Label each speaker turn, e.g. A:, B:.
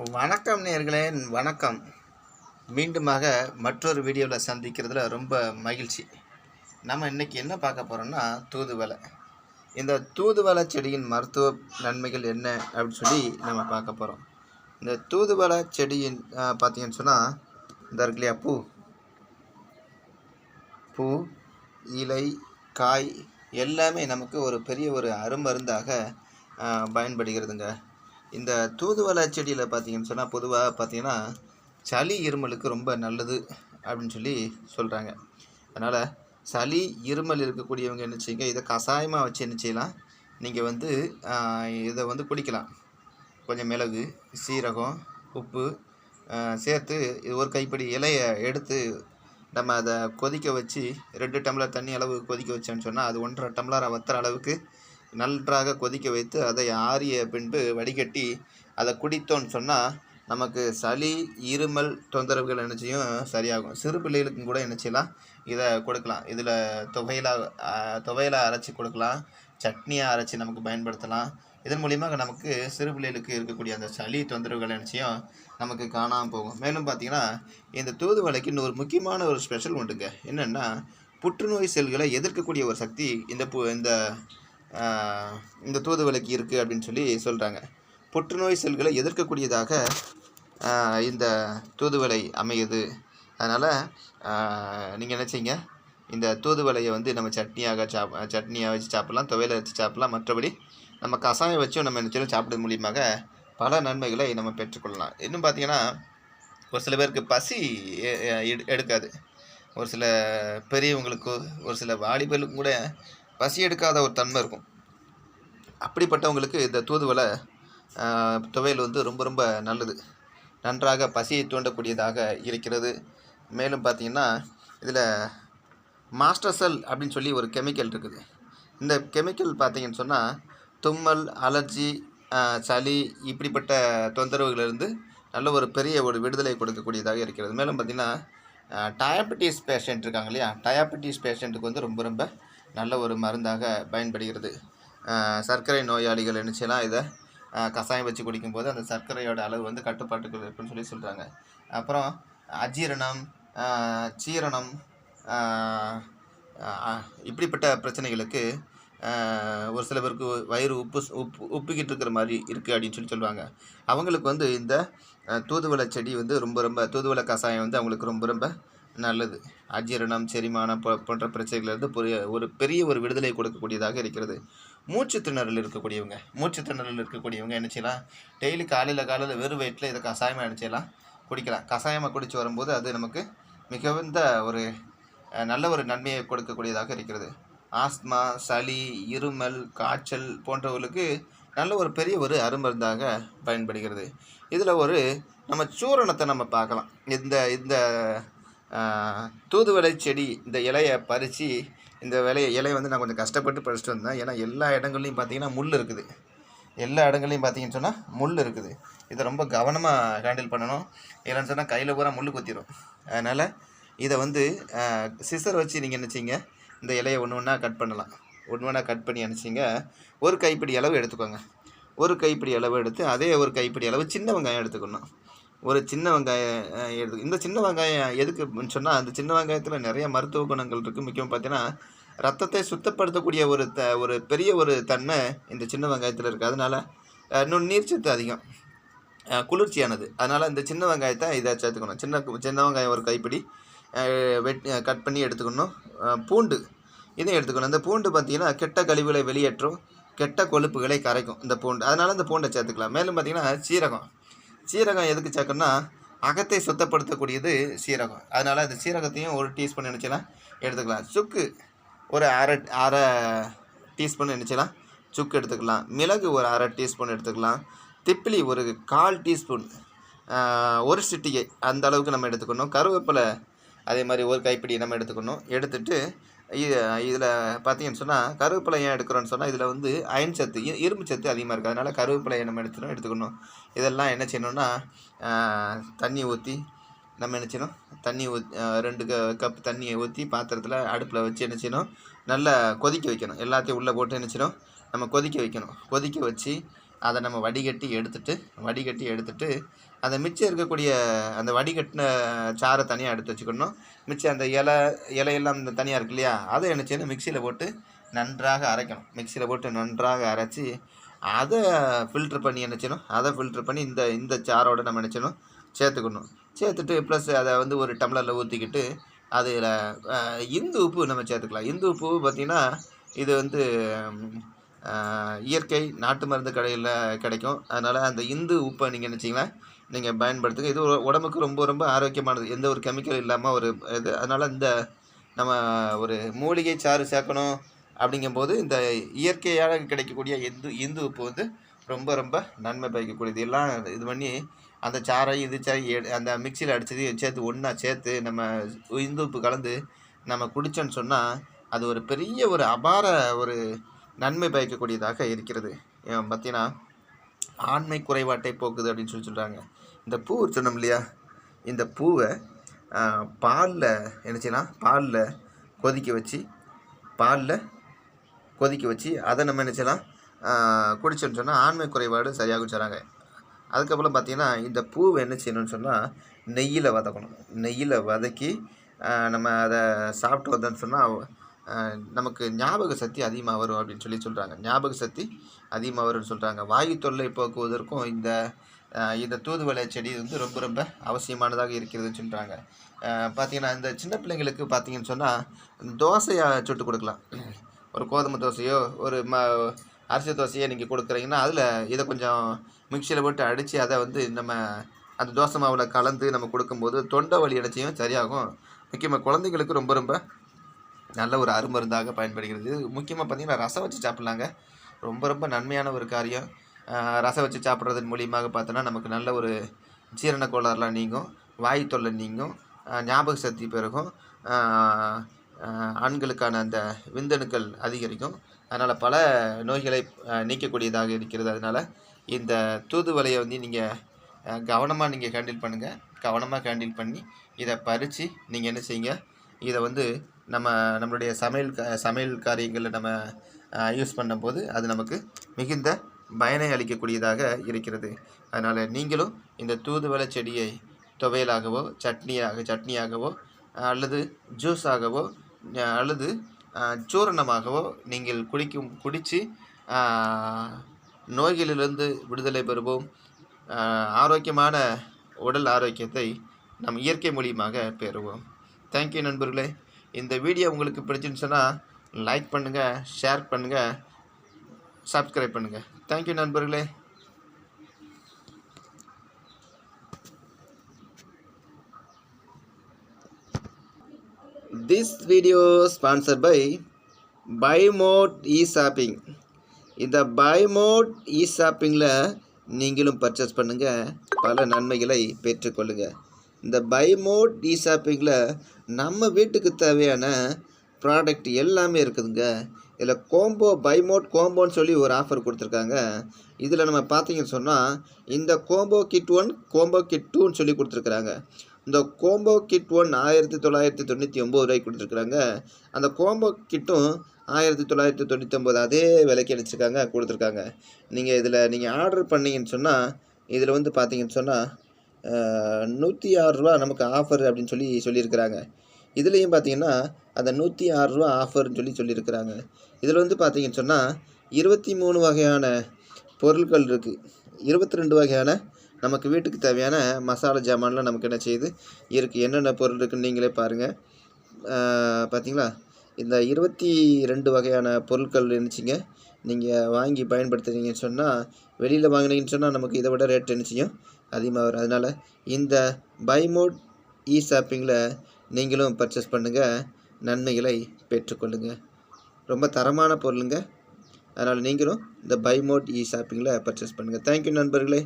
A: வணக்கம் நேர்களே வணக்கம். மீண்டுமாக மற்றொரு வீடியோவில் சந்திக்கிறதுல ரொம்ப மகிழ்ச்சி. நம்ம இன்றைக்கி என்ன பார்க்க போகிறோம்னா தூதுவளை. இந்த தூதுவளை செடியின் மருத்துவ நன்மைகள் என்ன அப்படின்னு சொல்லி நம்ம பார்க்க போகிறோம் இந்த தூதுவளை செடியின் பார்த்தீங்கன்னு சொன்னால் இந்த இருக்கு இல்லையா பூ. பூ இலை காய் எல்லாமே நமக்கு ஒரு பெரிய ஒரு அருமருந்தாக பயன்படுகிறதுங்க. இந்த தூதுவளை செடியில் பார்த்தீங்கன்னு சொன்னால் பொதுவாக பார்த்தீங்கன்னா சளி இருமலுக்கு ரொம்ப நல்லது அப்படின்னு சொல்லி சொல்கிறாங்க அதனால் சளி இருமல் இருக்கக்கூடியவங்க என்ன செய்யுங்க இதை கஷாயமாக வச்சு என்ன செய்யலாம் நீங்கள் வந்து இதை வந்து குடிக்கலாம். கொஞ்சம் மிளகு சீரகம் உப்பு சேர்த்து இது ஒரு கைப்பிடி இலையை எடுத்து நம்ம அதை கொதிக்க வச்சு ரெண்டு டம்ளர் தண்ணி அளவு கொதிக்க வச்சோன்னு சொன்னால் அது ஒன்றரை டம்ளரை வத்துற அளவுக்கு நன்றாக கொதிக்க வைத்து அதை ஆறிய பின்பு வடிகட்டி அதை குடித்தோன்னு சொன்னால் நமக்கு சளி இருமல் தொந்தரவுகள் என்ன செய்யும்? சரியாகும். சிறு பிள்ளைகளுக்கும் கூட என்ன செய்யலாம்? இதை கொடுக்கலாம். இதில் துவையலாக துவையலாக அரைச்சி கொடுக்கலாம். சட்னியாக அரைச்சி நமக்கு பயன்படுத்தலாம். இதன் மூலியமாக நமக்கு சிறு பிள்ளைகளுக்கு இருக்கக்கூடிய அந்த சளி தொந்தரவுகள் என்ன நமக்கு காணாமல் போகும். மேலும் பார்த்தீங்கன்னா இந்த தூதுவளைக்கு இன்னொரு முக்கியமான ஒரு ஸ்பெஷல் உண்டுங்க. என்னென்னா புற்றுநோய் செல்களை எதிர்க்கக்கூடிய ஒரு சக்தி இந்த பு இந்த இந்த தூதுவளைக்கு இருக்குது அப்படின்னு சொல்லி சொல்கிறாங்க புற்றுநோய் செல்களை எதிர்க்கக்கூடியதாக இந்த தூதுவளை அமையுது. அதனால் நீங்கள் நினச்சிங்க இந்த தூதுவளையை வந்து நம்ம சட்னியாக சாப் சட்னியாக வச்சு சாப்பிட்லாம் துவையலை வச்சு சாப்பிட்லாம். மற்றபடி நம்ம கசாயம் வச்சும் நம்ம நினச்சாலும் சாப்பிட்றது மூலியமாக பல நன்மைகளை நம்ம பெற்றுக்கொள்ளலாம். இன்னும் பார்த்தீங்கன்னா ஒரு சில பேருக்கு பசி எடு- எடுக்காது. ஒரு சில பெரியவங்களுக்கோ ஒரு சில வாலிபர்களுக்கும் கூட பசி எடுக்காத ஒரு தன்மை இருக்கும். அப்படிப்பட்டவங்களுக்கு இந்த தூதுவளை துவையல் வந்து ரொம்ப ரொம்ப நல்லது. நன்றாக பசியை தூண்டக்கூடியதாக இருக்கிறது. மேலும் பார்த்தீங்கன்னா இதில் மாஸ்டர் செல் அப்படின்னு சொல்லி ஒரு கெமிக்கல் இருக்குது. இந்த கெமிக்கல் பார்த்திங்கன்னு சொன்னால் தும்மல் அலர்ஜி சளி இப்படிப்பட்ட தொந்தரவுகளிலிருந்து நல்ல ஒரு பெரிய ஒரு விடுதலை கொடுக்கக்கூடியதாக இருக்கிறது. மேலும் பார்த்திங்கன்னா டயபெட்டிஸ் பேஷண்ட் இருக்காங்க இல்லையா? டயபெட்டிஸ் பேஷண்ட்டுக்கு வந்து ரொம்ப ரொம்ப நல்ல ஒரு மருந்தாக பயன்படுகிறது. சர்க்கரை நோயாளிகள் என்ன இதை கசாயம் கஷாயம் வச்சு குடிக்கும்போது அந்த சர்க்கரையோட அளவு வந்து கட்டுப்பாட்டுக்குள் இருக்குன்னு சொல்லி சொல்கிறாங்க அப்புறம் அஜீரணம் சீரணம் இப்படிப்பட்ட பிரச்சனைகளுக்கு ஒரு சில பேருக்கு வயிறு உப்பு உப்பு உப்புக்கிட்டு இருக்கிற மாதிரி இருக்குது அப்படின்னு சொல்லி சொல்லுவாங்க. அவங்களுக்கு வந்து இந்த தூதுவளை செடி வந்து ரொம்ப ரொம்ப தூதுவளை கஷாயம் வந்து அவங்களுக்கு ரொம்ப ரொம்ப நல்லது. அஜீரணம் செரிமானம் போன்ற பிரச்சனைகளிலிருந்து பெரிய ஒரு பெரிய ஒரு விடுதலை கொடுக்கக்கூடியதாக இருக்கிறது. மூச்சு திணறல் இருக்கக்கூடியவங்க மூச்சு திணறல் இருக்கக்கூடியவங்க என்ன செய்யலாம்? டெய்லி காலையில் காலையில் வெறும் வயிற்றில் இதை கசாயமாக என்ன செய்யலாம்? குடிக்கலாம். கசாயமாக குடித்து வரும்போது அது நமக்கு மிகுந்த ஒரு நல்ல ஒரு நன்மையை கொடுக்கக்கூடியதாக இருக்கிறது. ஆஸ்மா சளி இருமல் காய்ச்சல் போன்றவர்களுக்கு நல்ல ஒரு பெரிய ஒரு அருமருந்தாக பயன்படுகிறது. இதில் ஒரு நம்ம சூரணத்தை நம்ம பார்க்கலாம். இந்த இந்த தூதுவளை செடி இந்த இலையை பறித்து இந்த விலையை இலையை வந்து நான் கொஞ்சம் கஷ்டப்பட்டு பறிச்சுட்டு வந்தேன். ஏன்னா எல்லா இடங்கள்லையும் பார்த்தீங்கன்னா முள் இருக்குது. எல்லா இடங்கள்லையும் பார்த்தீங்கன்னு சொன்னால் முள் இருக்குது. இதை ரொம்ப கவனமாக ஹேண்டில் பண்ணணும். இல்லைன்னு சொன்னால் கையில் பூரா முள் குத்திடும் அதனால் இதை வந்து சிசர் வச்சு நீங்கள் நினச்சிங்க இந்த இலையை ஒன்று ஒன்றா கட் பண்ணலாம். ஒன்று ஒன்றா கட் பண்ணி நினச்சிங்க ஒரு கைப்பிடி அளவு எடுத்துக்கோங்க. ஒரு கைப்பிடி அளவு எடுத்து அதே ஒரு கைப்பிடி அளவு சின்ன வெங்காயம் எடுத்துக்கணும். ஒரு சின்ன வெங்காயம் எடுத்து இந்த சின்ன வெங்காயம் எதுக்கு சொன்னால் அந்த சின்ன வெங்காயத்தில் நிறைய மருத்துவ குணங்கள் இருக்குது முக்கியம் பார்த்தீங்கன்னா ரத்தத்தை சுத்தப்படுத்தக்கூடிய ஒரு த ஒரு பெரிய ஒரு தன்மை இந்த சின்ன வெங்காயத்தில் இருக்குது அதனால் இன்னும் நீர்ச்சத்து அதிகம். குளிர்ச்சியானது. அதனால் இந்த சின்ன வெங்காயத்தை இதை சேர்த்துக்கணும். சின்ன சின்ன வெங்காயம் ஒரு கைப்பிடி வெட் கட் பண்ணி எடுத்துக்கணும். பூண்டு இதையும் எடுத்துக்கணும். இந்த பூண்டு பார்த்திங்கன்னா கெட்ட கழிவுகளை வெளியேற்றும் கெட்ட கொழுப்புகளை கரைக்கும். இந்த பூண்டு அதனால் இந்த பூண்டை சேர்த்துக்கலாம். மேலும் பார்த்தீங்கன்னா சீரகம். சீரகம் எதுக்கு சேர்க்கணும்னா அகத்தை சுத்தப்படுத்தக்கூடியது சீரகம். அதனால் அந்த சீரகத்தையும் ஒரு டீஸ்பூன் நினச்சலாம் எடுத்துக்கலாம். சுக்கு ஒரு அரை அரை டீஸ்பூன் நினச்சலாம் சுக்கு எடுத்துக்கலாம். மிளகு ஒரு அரை டீஸ்பூன் எடுத்துக்கலாம். திப்பிலி ஒரு கால் டீஸ்பூன். ஒரு சிட்டிகை. அந்த அளவுக்கு நம்ம எடுத்துக்கணும். கருவேப்பிலை அதே மாதிரி ஒரு கைப்பிடி நம்ம எடுத்துக்கணும். எடுத்துகிட்டு இதில் பார்த்தீங்கன்னு சொன்னால் கருவேப்பிலை ஏன் எடுக்கிறோன்னு சொன்னால் இதில் வந்து அயன் சத்து இரும்பு சத்து அதிகமாக இருக்குது அதனால் கருவேப்பிலையை நம்ம எடுத்துக்கணும் எடுத்துக்கணும். இதெல்லாம் என்ன செய்யணும்னா தண்ணி ஊற்றி நம்ம என்ன செய்யணும்? தண்ணி ஊத் ரெண்டு க கப் தண்ணியை ஊற்றி பாத்திரத்தில் அடுப்பில் வச்சு என்ன செய்யணும்? நல்லா கொதிக்க வைக்கணும். எல்லாத்தையும் உள்ளே போட்டு என்ன செய்யணும்? நம்ம கொதிக்க வைக்கணும். கொதிக்க வச்சு அதை நம்ம வடிகட்டி எடுத்துட்டு வடிகட்டி எடுத்துட்டு அந்த மிச்சம் இருக்கக்கூடிய அந்த வடிகட்டின சாறை தனியாக எடுத்து வச்சுக்கணும். மிச்சம் அந்த இலை இலையெல்லாம் இந்த தனியாக இருக்கு இல்லையா? அதை என்ன செய்யணும்? மிக்சியில் போட்டு நன்றாக அரைக்கணும். மிக்சியில் போட்டு நன்றாக அரைச்சி அதை ஃபில்ட்ரு பண்ணி என்ன செய்யணும்? அதை ஃபில்ட்ரு பண்ணி இந்த இந்த சாரோட நம்ம என்ன செய்யணும்? சேர்த்துக்கணும். சேர்த்துட்டு ப்ளஸ் அதை வந்து ஒரு டம்ளரில் ஊற்றிக்கிட்டு அதில் இந்து உப்பு நம்ம சேர்த்துக்கலாம். இந்து உப்பு பார்த்திங்கன்னா இது வந்து இயற்கை நாட்டு மருந்து கடையில் கிடைக்கும். அதனால் அந்த இந்து உப்பை நீங்கள் நினச்சிங்கன்னா நீங்கள் பயன்படுத்துங்க. இது உடம்புக்கு ரொம்ப ரொம்ப ஆரோக்கியமானது. எந்த ஒரு கெமிக்கல் இல்லாமல் ஒரு இது அதனால் இந்த நம்ம ஒரு மூலிகை சாறு சேர்க்கணும் அப்படிங்கும்போது இந்த இயற்கையாக கிடைக்கக்கூடிய இந்து இந்து உப்பு வந்து ரொம்ப ரொம்ப நன்மை பயக்கக்கூடியது. எல்லாம் இது பண்ணி அந்த சாறை இது சாறை எடு- அந்த மிக்சியில் அடித்ததையும் சேர்த்து ஒன்றா சேர்த்து நம்ம இந்து உப்பு கலந்து நம்ம குடித்தோன்னு சொன்னால் அது ஒரு பெரிய ஒரு அபார ஒரு நன்மை பயக்கக்கூடியதாக இருக்கிறது. ஏன் பார்த்தீங்கன்னா ஆண்மை குறைபாட்டை போக்குது அப்படின்னு சொல்லி சொல்கிறாங்க இந்த பூ சொன்னோம் இல்லையா? இந்த பூவை பாலில் என்ன செய்யலாம்? பாலில் கொதிக்க வச்சு பாலில் கொதிக்க வச்சு அதை நம்ம என்ன செய்யலாம்? குடிச்சோன்னு சொன்னால் ஆண்மை குறைபாடு சரியாகும் சொல்கிறாங்க அதுக்கப்புறம் பார்த்திங்கன்னா இந்த பூவை என்ன செய்யணும்னு சொன்னால் நெய்யில் வதக்கணும். நெய்யில் வதக்கி நம்ம அதை சாப்பிட்டு வந்தோம்னு சொன்னால் நமக்கு ஞாபக சக்தி அதிகமாக வரும் அப்படின்னு சொல்லி சொல்கிறாங்க ஞாபக சக்தி அதிகமாக வரும்னு சொல்கிறாங்க வாயு தொல்லை போக்குவதற்கும் இந்த இந்த தூதுவளை செடி வந்து ரொம்ப ரொம்ப அவசியமானதாக இருக்கிறதுன்னு சொல்கிறாங்க பார்த்தீங்கன்னா இந்த சின்ன பிள்ளைங்களுக்கு பார்த்தீங்கன்னு சொன்னால் தோசையை சுட்டு கொடுக்கலாம். ஒரு கோதுமை தோசையோ ஒரு ம அரிசி தோசையோ நீங்கள் கொடுக்குறீங்கன்னா அதில் இதை கொஞ்சம் மிக்சியில் போட்டு அடித்து அதை வந்து நம்ம அந்த தோசை மாவில் கலந்து நம்ம கொடுக்கும்போது தொண்டை வலி அடைச்சியும் சரியாகும். முக்கியமாக குழந்தைங்களுக்கு ரொம்ப ரொம்ப நல்ல ஒரு அருமருந்தாக பயன்படுகிறது. முக்கியமாக பார்த்தீங்கன்னா ரசம் வச்சு சாப்பிட்லாங்க. ரொம்ப ரொம்ப நன்மையான ஒரு காரியம். ரசம் வச்சு சாப்பிட்றதன் மூலியமாக பார்த்தோன்னா நமக்கு நல்ல ஒரு ஜீரண கோளாறுலாம் நீங்கும் வாயு தொல்லை நீங்கும் ஞாபக சக்தி பெருகும் ஆண்களுக்கான அந்த விந்தணுக்கள் அதிகரிக்கும். அதனால் பல நோய்களை நீக்கக்கூடியதாக இருக்கிறது. அதனால் இந்த தூதுவலையை வந்து நீங்கள் கவனமாக நீங்கள் ஹேண்டில் பண்ணுங்கள் கவனமாக ஹேண்டில் பண்ணி இதை பறித்து நீங்கள் என்ன செய்யுங்க? இதை வந்து நம்ம நம்மளுடைய சமையல் க- சமையல் காரியங்களில் நம்ம யூஸ் பண்ணும்போது அது நமக்கு மிகுந்த பயனை அளிக்கக்கூடியதாக இருக்கிறது. அதனால் நீங்களும் இந்த தூதுவளை செடியை துவையலாகவோ சட்னியாக சட்னியாகவோ அல்லது ஜூஸாகவோ அல்லது சூரணமாகவோ நீங்கள் குடிக்கும் குடித்து நோய்களிலிருந்து விடுதலை பெறுவோம். ஆரோக்கியமான உடல் ஆரோக்கியத்தை நம் இயற்கை மூலியமாக பெறுவோம். தேங்க்யூ நண்பர்களே. இந்த வீடியோ உங்களுக்கு பிடிச்சிருந்துச்சுன்னா லைக் பண்ணுங்கள் ஷேர் பண்ணுங்கள் சப்ஸ்கிரைப் பண்ணுங்கள் தேங்க்யூ நண்பர்களே. This video sponsor by Bymod e shopping இந்த பைமோட் இ ஷாப்பிங்கில் நீங்களும் பர்ச்சேஸ் பண்ணுங்கள் பல நன்மைகளை பெற்றுக்கொள்ளுங்கள் இந்த பைமோட் இ ஷாப்பிங்கில் நம்ம வீட்டுக்கு தேவையான ப்ராடக்ட் எல்லாமே இருக்குதுங்க. இதில் கோம்போ பைமோட் கோம்போன்னு சொல்லி ஒரு ஆஃபர் கொடுத்துருக்காங்க. இதில் நம்ம பார்த்தீங்கன்னு சொன்னால் இந்த combo kit one combo kit டூன்னு சொல்லி கொடுத்துருக்குறாங்க. இந்த கோம்போ கிட் ஒன் ஆயிரத்தி தொள்ளாயிரத்தி தொண்ணூற்றி ஒம்பது ரூபாய்க்கு கொடுத்துருக்குறாங்க. அந்த கோம்போ கிட்டும் ஆயிரத்தி தொள்ளாயிரத்தி தொண்ணூற்றி ஒம்பது அதே விலைக்கு அடிச்சிருக்காங்க கொடுத்துருக்காங்க. நீங்கள் இதில் நீங்கள் ஆர்டர் பண்ணீங்கன்னு சொன்னால் இதில் வந்து பார்த்தீங்கன்னு சொன்னால் நூற்றி ஆறு ரூபா நமக்கு ஆஃபர் அப்படின்னு சொல்லி சொல்லியிருக்கிறாங்க. இதுலேயும் பார்த்தீங்கன்னா அந்த நூற்றி ஆறு ரூபா ஆஃபர்னு சொல்லி சொல்லியிருக்கிறாங்க. இதில் வந்து பார்த்தீங்கன்னு சொன்னால் இருபத்தி மூணு வகையான பொருட்கள் இருக்குது இருபத்தி ரெண்டு வகையான நமக்கு வீட்டுக்கு தேவையான மசாலா ஜாமான்லாம் நமக்கு என்ன செய்யுது? இருக்குது என்னென்ன பொருள் இருக்குன்னு நீங்களே பாருங்கள் பார்த்தீங்களா இந்த இருபத்தி ரெண்டு வகையான பொருட்கள் இருந்துச்சுங்க. நீங்கள் வாங்கி பயன்படுத்துகிறீங்கன்னு சொன்னால் வெளியில் வாங்கினீங்கன்னு சொன்னால் நமக்கு இதை விட ரேட் என்ன அதிகமாக வரும். அதனால் இந்த பைமோட் இ ஷாப்பிங்கில் நீங்களும் பர்ச்சேஸ் பண்ணுங்கள் நன்மைகளை பெற்றுக்கொள்ளுங்கள் ரொம்ப தரமான பொருளுங்க. அதனால் நீங்களும் இந்த பைமோட் இ ஷாப்பிங்கில் பர்ச்சேஸ் பண்ணுங்கள் தேங்க்யூ நண்பர்களே.